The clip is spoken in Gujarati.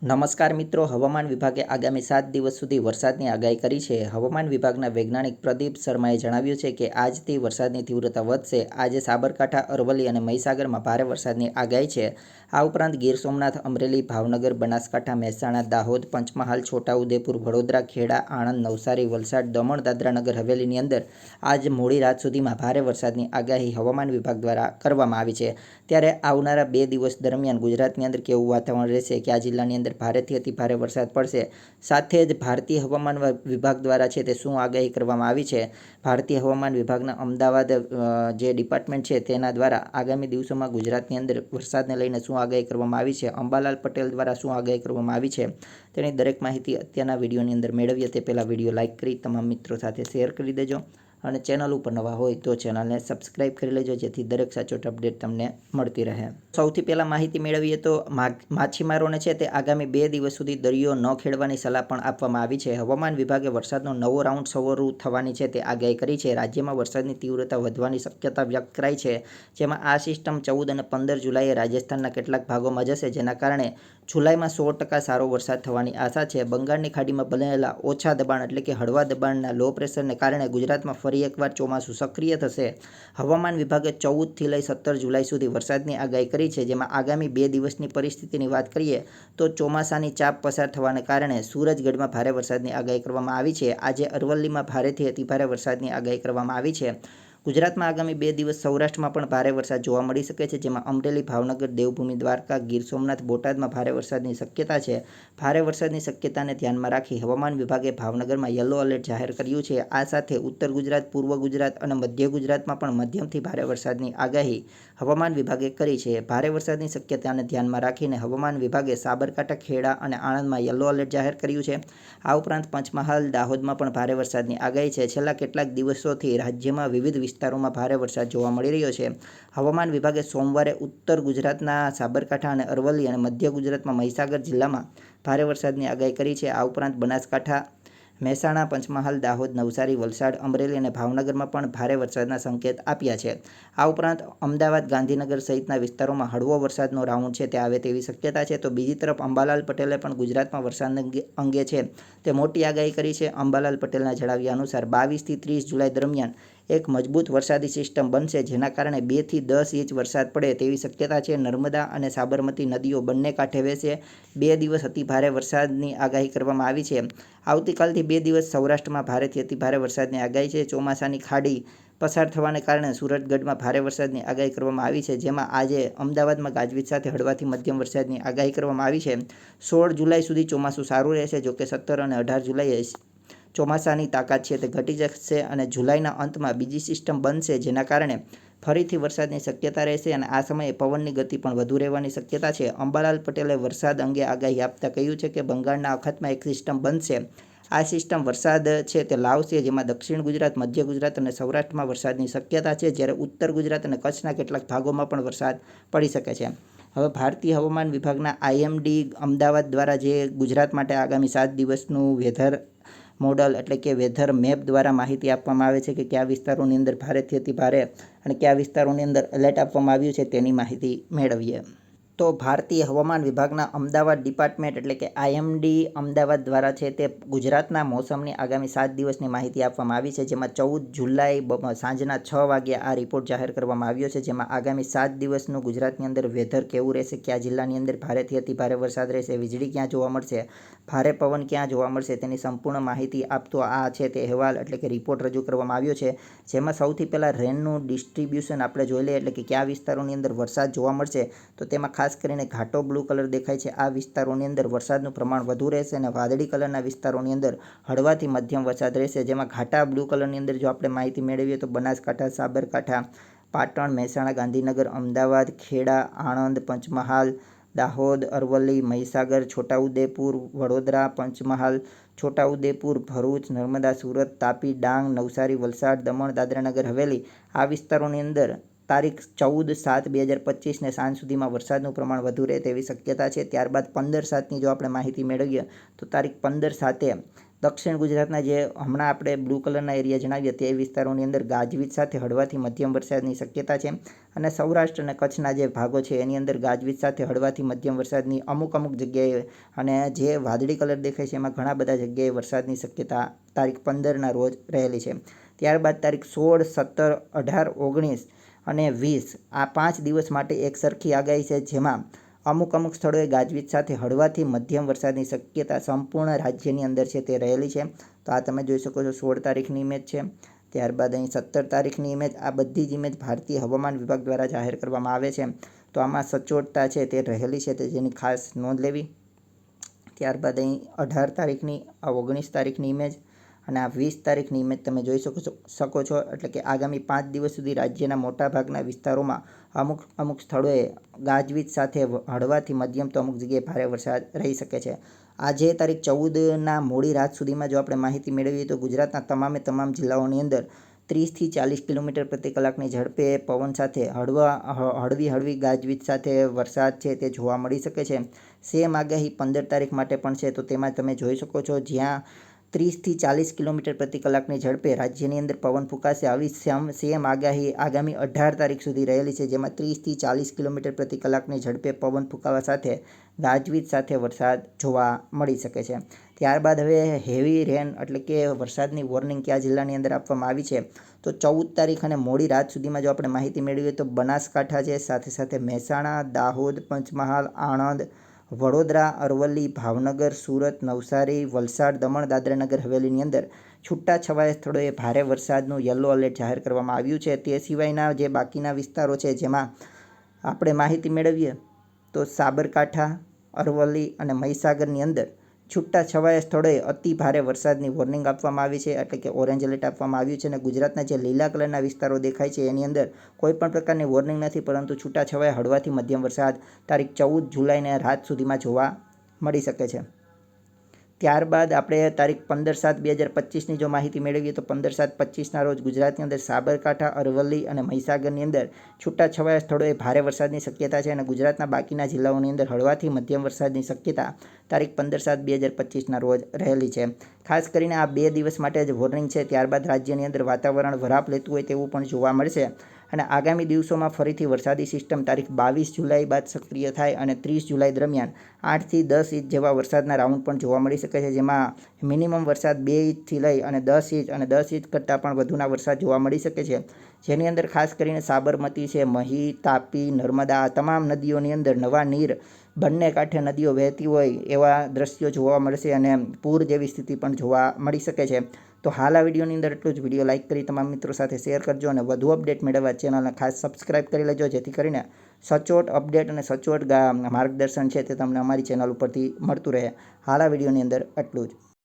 નમસ્કાર મિત્રો, હવામાન વિભાગે આગામી સાત દિવસ સુધી વરસાદની આગાહી કરી છે. હવામાન વિભાગના વૈજ્ઞાનિક પ્રદીપ શર્માએ જણાવ્યું છે કે આજથી વરસાદની તીવ્રતા વધશે. આજે સાબરકાંઠા, અરવલ્લી અને મહીસાગરમાં ભારે વરસાદની આગાહી છે. આ ઉપરાંત ગીર સોમનાથ, અમરેલી, ભાવનગર, બનાસકાંઠા, મહેસાણા, દાહોદ, પંચમહાલ, છોટાઉદેપુર, વડોદરા, ખેડા, આણંદ, નવસારી, વલસાડ, દમણ, દાદરાનગર, હવેલીની અંદર આજ મોડી રાત સુધીમાં ભારે વરસાદની આગાહી હવામાન વિભાગ દ્વારા કરવામાં આવી છે. ત્યારે આવનારા બે દિવસ દરમિયાન ગુજરાતની અંદર કેવું વાતાવરણ રહેશે? કે આ જિલ્લાની અંદર ભારેથી અતિ ભારે વરસાદ પડશે. સાથે જ ભારતીય હવામાન વિભાગ દ્વારા છે તે શું આગાહી કરવામાં આવી છે? ભારતીય હવામાન વિભાગના અમદાવાદ જે ડિપાર્ટમેન્ટ છે તેના દ્વારા આગામી દિવસોમાં ગુજરાતની અંદર વરસાદને લઈને શું આગાહી કરવામાં આવી છે? અંબાલાલ પટેલ દ્વારા શું આગાહી કરવામાં આવી છે? તેની દરેક માહિતી અત્યારના વિડીયોની અંદર મેળવીએ તે પહેલાં વીડિયો લાઇક કરી તમામ મિત્રો સાથે શેર કરી દેજો. અને ચેનલ ઉપર નવા હોય તો ચેનલને સબસ્ક્રાઈબ કરી લેજો, જેથી દરેક સાચોટ અપડેટ તમને મળતી રહે. સૌથી પહેલાં માહિતી મેળવીએ તો માછીમારોને છે તે આગામી બે દિવસ સુધી દરિયો ન ખેડવાની સલાહ પણ આપવામાં આવી છે. હવામાન વિભાગે વરસાદનો નવો રાઉન્ડ શરૂ થવાની છે તે આગાહી કરી છે. રાજ્યમાં વરસાદની તીવ્રતા વધવાની શક્યતા વ્યક્ત કરાઈ છે, જેમાં આ સિસ્ટમ ચૌદ અને પંદર જુલાઈએ રાજસ્થાનના કેટલાક ભાગોમાં જશે, જેના કારણે જુલાઈમાં સો ટકા સારો વરસાદ થવાની આશા છે. બંગાળની ખાડીમાં બનેલા ઓછા દબાણ એટલે કે હળવા દબાણના લો પ્રેશરને કારણે ગુજરાતમાં ફરી એકવાર ચોમાસું સક્રિય થશે. હવામાન વિભાગે ચૌદથી લઈ સત્તર જુલાઈ સુધી વરસાદની આગાહી કરી છે. જેમાં આગામી બે દિવસની પરિસ્થિતિની વાત કરીએ તો ચોમાસાની ચાપ પસાર થવાને કારણે સુરજગઢમાં ભારે વરસાદની આગાહી કરવામાં આવી છે. આજે અરવલ્લીમાં ભારેથી અતિભારે વરસાદની આગાહી કરવામાં આવી છે. ગુજરાતમાં આગામી બે દિવસ સૌરાષ્ટ્રમાં પણ ભારે વરસાદ જોવા મળી શકે છે, જેમાં અમરેલી, ભાવનગર, દેવભૂમિ, દ્વારકા, ગીર સોમનાથ, બોટાદમાં ભારે વરસાદની શક્યતા છે. ભારે વરસાદની શક્યતાને ધ્યાનમાં રાખી હવામાન વિભાગે ભાવનગરમાં યલો એલર્ટ જાહેર કર્યું છે. આ સાથે ઉત્તર ગુજરાત, પૂર્વ ગુજરાત અને મધ્ય ગુજરાતમાં પણ મધ્યમથી ભારે વરસાદની આગાહી હવામાન વિભાગે કરી છે. ભારે વરસાદની શક્યતાને ધ્યાનમાં રાખીને હવામાન વિભાગે સાબરકાંઠા, ખેડા અને આણંદમાં યલો એલર્ટ જાહેર કર્યું છે. આ ઉપરાંત પંચમહાલ, દાહોદમાં પણ ભારે વરસાદની આગાહી છે. છેલ્લા કેટલાક દિવસોથી રાજ્યમાં વિવિધ વિસ્તારોમાં ભારે વરસાદ જોવા મળી રહ્યો છે. હવામાન વિભાગે સોમવારે ઉત્તર ગુજરાતના સાબરકાંઠા અને અરવલ્લી અને મધ્ય ગુજરાતમાં મહીસાગર જિલ્લામાં ભારે વરસાદની આગાહી કરી છે. આ ઉપરાંત બનાસકાંઠા, મહેસાણા, પંચમહાલ, દાહોદ, નવસારી, વલસાડ, અમરેલી અને ભાવનગરમાં પણ ભારે વરસાદના સંકેત આપ્યા છે. આ ઉપરાંત અમદાવાદ, ગાંધીનગર સહિતના વિસ્તારોમાં હળવો વરસાદનો રાઉન્ડ છે. તે આવે તેવી શક્યતા છે. તો બીજી તરફ અંબાલાલ પટેલે પણ ગુજરાતમાં વરસાદ અંગે છે. તે મોટી આગાહી કરી છે. અંબાલાલ પટેલના જણાવ્યા અનુસાર બાવીસથી ત્રીસ જુલાઈ દરમિયાન એક મજબૂત વરસાદી સિસ્ટમ બનશે, જેના કારણે બેથી દસ ઇંચ વરસાદ પડે તેવી શક્યતા છે. નર્મદા અને સાબરમતી નદીઓ બંને કાંઠે વહેશે. બે દિવસ અતિ ભારે વરસાદની આગાહી કરવામાં આવી છે. આવતીકાલથી બે દિવસ સૌરાષ્ટ્રમાં ભારેથી અતિ ભારે વરસાદની આગાહી છે. ચોમાસાની ખાડી પસાર થવાને કારણે સુરતગઢમાં ભારે વરસાદની આગાહી કરવામાં આવી છે, જેમાં આજે અમદાવાદમાં ગાજવીજ સાથે હળવાથી મધ્યમ વરસાદની આગાહી કરવામાં આવી છે. સોળ જુલાઈ સુધી ચોમાસું સારું રહેશે, જોકે સત્તર અને અઢાર જુલાઈએ ચોમાસાની તાકાત છે તે ઘટી જશે અને જુલાઈના અંતમાં બીજી સિસ્ટમ બનશે જેના કારણે ફરીથી વરસાદની શક્યતા રહેશે અને આ સમયે પવનની ગતિ પણ વધુ રહેવાની શક્યતા છે. અંબાલાલ પટેલે વરસાદ અંગે આગાહી આપતા કહ્યું છે કે બંગાળના અખાતમાં એક સિસ્ટમ બનશે. આ સિસ્ટમ વરસાદ છે તે લાવશે, જેમાં દક્ષિણ ગુજરાત, મધ્ય ગુજરાત અને સૌરાષ્ટ્રમાં વરસાદની શક્યતા છે, જ્યારે ઉત્તર ગુજરાત અને કચ્છના કેટલાક ભાગોમાં પણ વરસાદ પડી શકે છે. હવે ભારતીય હવામાન વિભાગના આઈએમડી અમદાવાદ દ્વારા જે ગુજરાત માટે આગામી સાત દિવસનું વેધર મોડલ એટલે કે વેધર મેપ દ્વારા માહિતી આપવામાં આવે છે કે કયા વિસ્તારોની અંદર ભારેથી અતિ ભારે અને કયા વિસ્તારોની અંદર એલર્ટ આપવામાં આવ્યું છે તેની માહિતી મેળવીએ. તો ભારતીય હવામાન વિભાગના અમદાવાદ ડિપાર્ટમેન્ટ એટલે કે આઈએમડી અમદાવાદ દ્વારા છે તે ગુજરાતના મોસમની આગામી સાત દિવસની માહિતી આપવામાં આવી છે. જેમાં ચૌદ જુલાઈ સાંજના છ વાગ્યે આ રિપોર્ટ જાહેર કરવામાં આવ્યો છે. જેમાં આગામી સાત દિવસનું ગુજરાતની અંદર વેધર કેવું રહેશે, કયા જિલ્લાની અંદર ભારેથી અતિ ભારે વરસાદ રહેશે, વીજળી ક્યાં જોવા મળશે ભારે પવન ક્યાં જોવા મળશે તેની સંપૂર્ણ માહિતી આપતો આ છે તે અહેવાલ, એટલે કે રિપોર્ટ રજૂ કરવામાં આવ્યો છે. જેમાં સૌથી પહેલાં રેનનું ડિસ્ટ્રીબ્યુશન આપણે જોઈ લઈએ, એટલે કે કયા વિસ્તારોની અંદર વરસાદ જોવા મળશે, તો તેમાં ખાસ કરીને ઘાટો બ્લુ કલર દેખાય છે. આ વિસ્તારોની અંદર વરસાદનું પ્રમાણ વધુ રહેશે અને વાદળી કલરના વિસ્તારોની અંદર હળવાથી મધ્યમ વરસાદ રહેશે. જેમાં ઘાટા બ્લુ કલરની અંદર જો આપણે માહિતી મેળવીએ, તો બનાસકાંઠા, સાબરકાંઠા, પાટણ, મહેસાણા, ગાંધીનગર, અમદાવાદ, ખેડા, આણંદ, પંચમહાલ દાહોદ, અરવલ્લી, મહીસાગર, છોટાઉદેપુર, વડોદરા, પંચમહાલ, છોટાઉદેપુર, ભરૂચ, નર્મદા, સુરત, તાપી, ડાંગ, નવસારી, વલસાડ, દમણ, દાદરાનગર, હવેલી આ વિસ્તારોની અંદર તારીખ ચૌદ સાત બે હજાર પચીસને સાંજ સુધીમાં વરસાદનું પ્રમાણ વધુ રહે તેવી શક્યતા છે. ત્યારબાદ પંદર સાતની જો આપણે માહિતી મેળવીએ, તો તારીખ પંદર સાતે દક્ષિણ ગુજરાતના જે હમણાં આપણે બ્લુ કલરના એરિયા જણાવ્યા તે વિસ્તારોની અંદર ગાજવીજ સાથે હળવાથી મધ્યમ વરસાદની શક્યતા છે. અને સૌરાષ્ટ્ર અને કચ્છના જે ભાગો છે, એની અંદર ગાજવીજ સાથે હળવાથી મધ્યમ વરસાદની અમુક અમુક જગ્યાએ અને જે વાદળી કલર દેખાય છે, એમાં ઘણા બધા જગ્યાએ વરસાદની શક્યતા તારીખ પંદરના રોજ રહેલી છે. ત્યારબાદ તારીખ સોળ સત્તર અઢાર ઓગણીસ અને વીસ. આ પાંચ દિવસ માટે એક સરખી આગાહી છે, જેમાં અમુક અમુક સ્થળોએ ગાજવીજ સાથે હળવાથી મધ્યમ વરસાદની શક્યતા સંપૂર્ણ રાજ્યની અંદર છે તે રહેલી છે. તો આ તમે જોઈ શકો છો, સોળ તારીખની ઇમેજ છે. ત્યારબાદ અહીં સત્તર તારીખની ઇમેજ આ બધી જ ઇમેજ ભારતીય હવામાન વિભાગ દ્વારા જાહેર કરવામાં આવે છે. તો આમાં સચોટતા છે તે રહેલી છે તે જેની ખાસ નોંધ લેવી. ત્યારબાદ અહીં અઢાર તારીખની, આ ઓગણીસ તારીખની ઇમેજ અને આ વીસ તારીખની ઇમેજ તમે જોઈ શકો શકો છો. એટલે કે આગામી પાંચ દિવસ સુધી રાજ્યના મોટાભાગના વિસ્તારોમાં અમુક અમુક સ્થળોએ ગાજવીજ સાથે હળવાથી મધ્યમ તો અમુક જગ્યાએ ભારે વરસાદ રહી શકે છે. આજે તારીખ ચૌદના મોડી રાત સુધીમાં જો આપણે માહિતી મેળવીએ તો ગુજરાતના તમામે તમામ જિલ્લાઓની અંદર ત્રીસથી ચાલીસ કિલોમીટર પ્રતિ કલાકની ઝડપે પવન સાથે હળવા હળવી હળવી ગાજવીજ સાથે વરસાદ છે તે જોવા મળી શકે છે. સેમ આગાહી પંદર તારીખ માટે પણ છે. તો તેમાં તમે જોઈ શકો છો જ્યાં ત્રીસથી ચાલીસ કિલોમીટર પ્રતિ કલાકની ઝડપે રાજ્યની અંદર પવન ફૂંકાશે. આવી સેમ સેમ આગાહી આગામી અઢાર તારીખ સુધી રહેલી છે, જેમાં ત્રીસથી ચાલીસ કિલોમીટર પ્રતિ કલાકની ઝડપે પવન ફૂંકાવા સાથે ગાજવીજ સાથે વરસાદ જોવા મળી શકે છે. ત્યારબાદ હવે હેવી રેન એટલે કે વરસાદની વોર્નિંગ કયા જિલ્લાની અંદર આપવામાં આવી છે? તો ચૌદ તારીખ અને મોડી રાત સુધીમાં જો આપણે માહિતી મેળવીએ તો બનાસકાંઠા છે, સાથે સાથે મહેસાણા, દાહોદ, પંચમહાલ, આણંદ વડોદરા, અરવલ્લી, ભાવનગર, સુરત, નવસારી, વલસાડ, દમણ, દાદરાનગર હવેલીની અંદર છૂટા છવાયા સ્થળોએ ભારે વરસાદનું યલો એલર્ટ જાહેર કરવામાં આવ્યું છે. તે સિવાયના જે બાકીના વિસ્તારો છે, જેમાં આપણે માહિતી મેળવીએ તો સાબરકાંઠા, અરવલ્લી અને મહીસાગરની અંદર છૂટા છવાયા સ્થળોએ અતિ ભારે વરસાદની વોર્નિંગ આપવામાં આવી છે. એટલે કે ઓરેન્જ એલર્ટ આપવામાં આવ્યું છે અને ગુજરાતના જે લીલા કલરના વિસ્તારો દેખાય છે, એની અંદર કોઈ પણ પ્રકારની વોર્નિંગ નથી, પરંતુ છૂટા છવાયા હળવાથી મધ્યમ વરસાદ તારીખ ચૌદ જુલાઈને રાત સુધીમાં જોવા મળી શકે છે. ત્યારબાદ આપણે તારીખ પંદર સાત બે હજાર પચીસની જો માહિતી મેળવીએ તો પંદર સાત પચીસના રોજ ગુજરાતની અંદર સાબરકાંઠા, અરવલ્લી અને મહીસાગરની અંદર છૂટાછવાયા સ્થળોએ ભારે વરસાદની શક્યતા છે અને ગુજરાતના બાકીના જિલ્લાઓની અંદર હળવાથી મધ્યમ વરસાદની શક્યતા તારીખ પંદર સાત બે હજાર પચીસના રોજ રહેલી છે. ખાસ કરીને આ બે દિવસ માટે જ વોર્નિંગ છે. ત્યારબાદ રાજ્યની અંદર વાતાવરણ વરાપ લેતું હોય તેવું પણ જોવા મળશે. અને આગામી દિવસોમાં ફરીથી વરસાદી સિસ્ટમ તારીખ બાવીસ જુલાઈ બાદ સક્રિય થાય અને ત્રીસ જુલાઈ દરમિયાન આઠથી દસ ઇંચ જેવા વરસાદના રાઉન્ડ પણ જોવા મળી શકે છે, જેમાં મિનિમમ વરસાદ બે ઇંચથી લઈ અને દસ ઇંચ અને દસ ઇંચ કરતાં પણ વધુના વરસાદ જોવા મળી શકે છે. જેની અંદર ખાસ કરીને સાબરમતી છે, મહી, તાપી, નર્મદા આ તમામ નદીઓની અંદર નવા નીર બંને કાંઠે નદીઓ વહેતી હોય એવા દ્રશ્યો જોવા મળશે અને પૂર જેવી સ્થિતિ પણ જોવા મળી શકે છે. તો હાલ આ વિડીયોની અંદર એટલું જ. વીડિયો લાઇક કરી તમામ મિત્રો સાથે શેર કરજો અને વધુ અપડેટ મેળવવા ચેનલને ખાસ સબસ્ક્રાઇબ કરી લેજો, જેથી કરીને સચોટ અપડેટ અને સચોટ માર્ગદર્શન છે તે તમને અમારી ચેનલ ઉપરથી મળતું રહે. હાલ આ વિડીયોની અંદર એટલું જ.